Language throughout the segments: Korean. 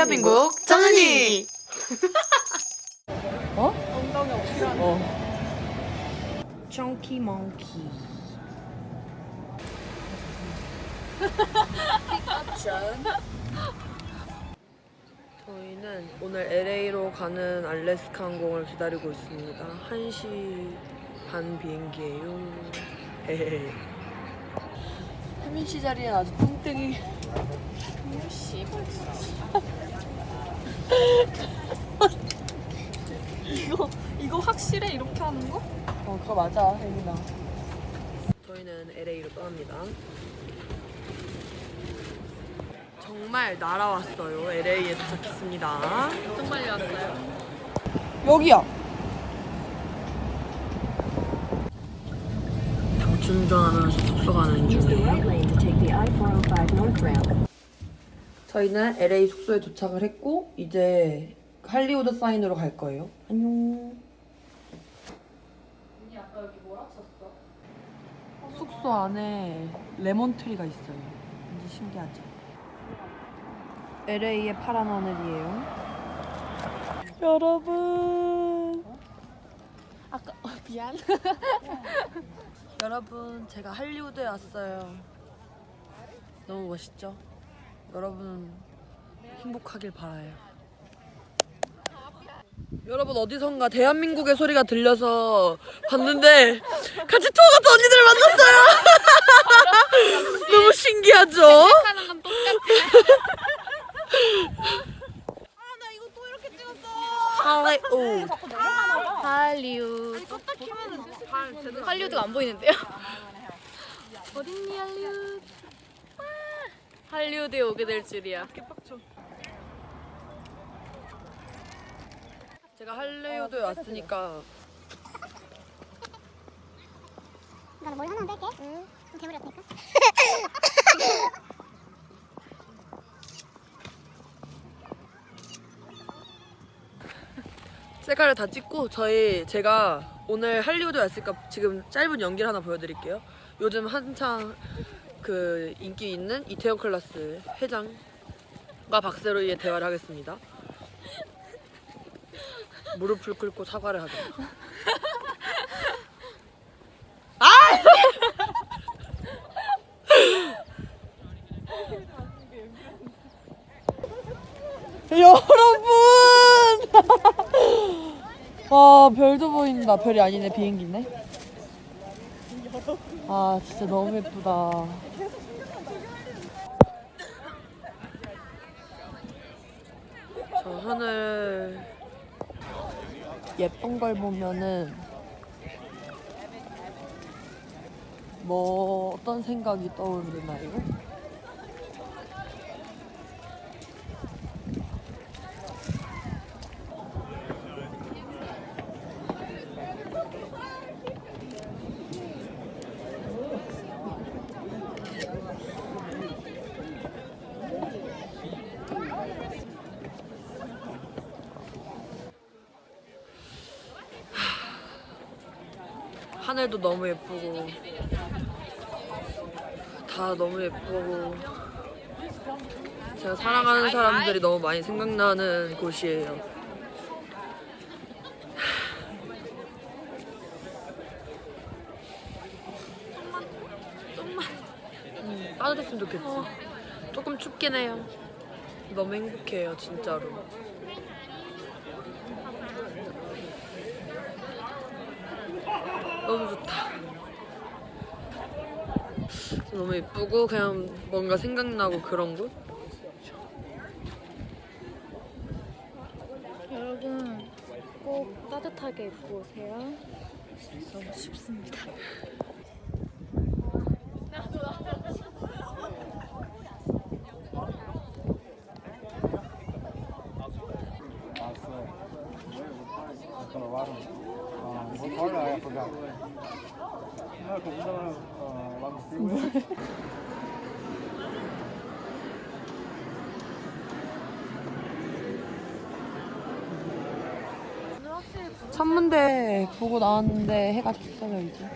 대한민국 정은이. 어? 엉덩이 어. Chunky monkey. 저희는 오늘 LA로 가는 알래스카 항공을 기다리고 있습니다. 1시 반 비행기예요. 혜민 씨 자리엔 아주 뚱땡이. 이거 이거 확실해 이렇게 하는 거? 어, 그거 맞아, 혜민아. 저희는 LA로 떠납니다. 정말 날아왔어요. LA에 도착했습니다. 정말 왔어요. 여기야. 당춘전하면서 숙소 가는 중이에요. 저희는 LA 숙소에 도착을 했고 이제 할리우드 사인으로 갈 거예요. 안녕. 숙소 안에 레몬 트리가 있어요. 왠지 신기하죠? LA의 파란 하늘이에요. 여러분. 아까 어, 미안. 여러분, 제가 할리우드에 왔어요. 너무 멋있죠? 여러분, 행복하길 바라요. 여러분, 어디선가 대한민국의 소리가 들려서 봤는데, 같이 투어 갔던 언니들 을 만났어요! 너무 신기하죠? 하는 건 똑같아. 할리우드. 할리우드. 할리우드가 안 보이는데요? 어딨니 할리우드? 와, 할리우드에 오게 될 줄이야. 제가 할리우드에 왔으니까 나는 머리 하나 뺄게. 응. 좀 개구리 같으니까. 셀카를 다 찍고 저희 제가 오늘 할리우드 왔으니까 지금 짧은 연기를 하나 보여드릴게요. 요즘 한창 그 인기 있는 이태원 클라스 회장과 박세로이의 대화를 하겠습니다. 무릎을 꿇고 사과를 하죠. 여러분! 와 별도 보인다. 별이 아니네 비행기네. 아 진짜 너무 예쁘다. 저 하늘 예쁜 걸 보면은 뭐 어떤 생각이 떠오르나요? 하늘도 너무 예쁘고 다 너무 예쁘고 제가 사랑하는 사람들이 너무 많이 생각나는 곳이에요. 음, 따뜻했으면 좋겠지. 조금 춥긴 해요. 너무 행복해요, 진짜로. 너무 좋다. 너무 예쁘고 그냥 뭔가 생각나고 그런 곳? 여러분 꼭 따뜻하게 입고 오세요. 너무 춥습니다. The freeway. 천문대 보고 나왔는데 해가 졌어요 이제.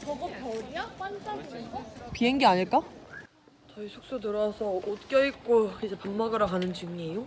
저거 별이야? 반짝이는 거? 비행기 아닐까? 저희 숙소 들어와서 옷 껴입고 이제 밥 먹으러 가는 중이에요.